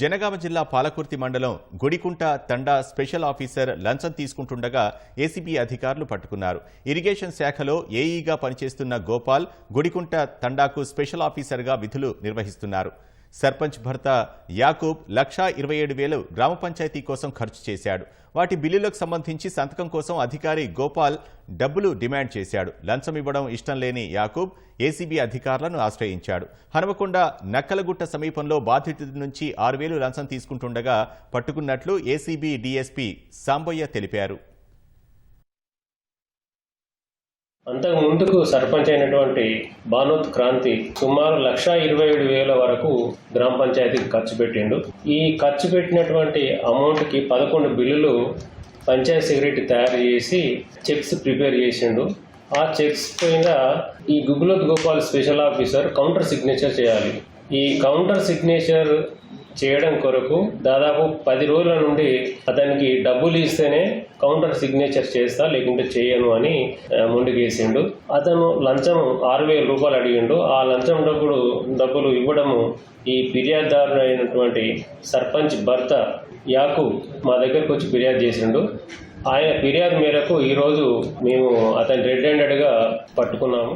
జనగామ జిల్లా పాలకుర్తి మండలం గుడికుంట తండా special officer లంచం తీసుకుంటుండగా ఏసీబీ అధికారులు పట్టుకున్నారు. ఇరిగేషన్ శాఖలో ఏఈగా పనిచేస్తున్న గోపాల్ గుడికుంట తండాకు స్పెషల్ ఆఫీసర్గా విధులు నిర్వహిస్తున్నారు. సర్పంచ్ భర్త యాకూబ్ లక్షా ఇరవై ఏడు వేలు గ్రామ పంచాయతీ కోసం ఖర్చు చేశాడు. వాటి బిల్లులకు సంబంధించి సంతకం కోసం అధికారి గోపాల్ డబ్బులు డిమాండ్ చేశాడు. లంచం ఇవ్వడం ఇష్టం లేని యాకూబ్ ఏసీబీ అధికారులను ఆశ్రయించాడు. హనుమకొండ నక్కలగుట్ట సమీపంలో బాధితుడి నుంచి ఆరు వేలు లంచం తీసుకుంటుండగా పట్టుకున్నట్లు ఏసీబీ డీఎస్పీ సాంబయ్య తెలిపారు. అంతకు ముందుకు సర్పంచ్ అయినటువంటి బానోత్ క్రాంతి సుమారు లక్ష ఇరవై ఏడు వేల వరకు గ్రామ పంచాయతీకి ఖర్చు పెట్టిండు. ఈ ఖర్చు పెట్టినటువంటి అమౌంట్కి పదకొండు బిల్లులు పంచాయత్ సెక్రటరీ తయారు చేసి చెక్స్ ప్రిపేర్ చేసిండు. ఆ చెక్స్ పైన ఈ Guguloth Gopal special officer counter signature చేయాలి. ఈ కౌంటర్ సిగ్నేచర్ చేయడం కొరకు దాదాపు పది రోజుల నుండి అతనికి డబ్బులు ఇస్తేనే కౌంటర్ సిగ్నేచర్ చేస్తా లేకుంటే చేయను అని ముందుకేసిండు అతను లంచం ఆరు వేల రూపాయలు అడిగిండు. ఆ లంచం డబ్బులు డబ్బులు ఇవ్వడము ఈ ఫిర్యాదుదారు అయినటువంటి సర్పంచ్ భర్త యాకు మా దగ్గరకు వచ్చి ఫిర్యాదు చేసిండు. ఆయన ఫిర్యాదు మేరకు ఈరోజు మేము అతని రెడ్ హ్యాండెడ్గా పట్టుకున్నాము.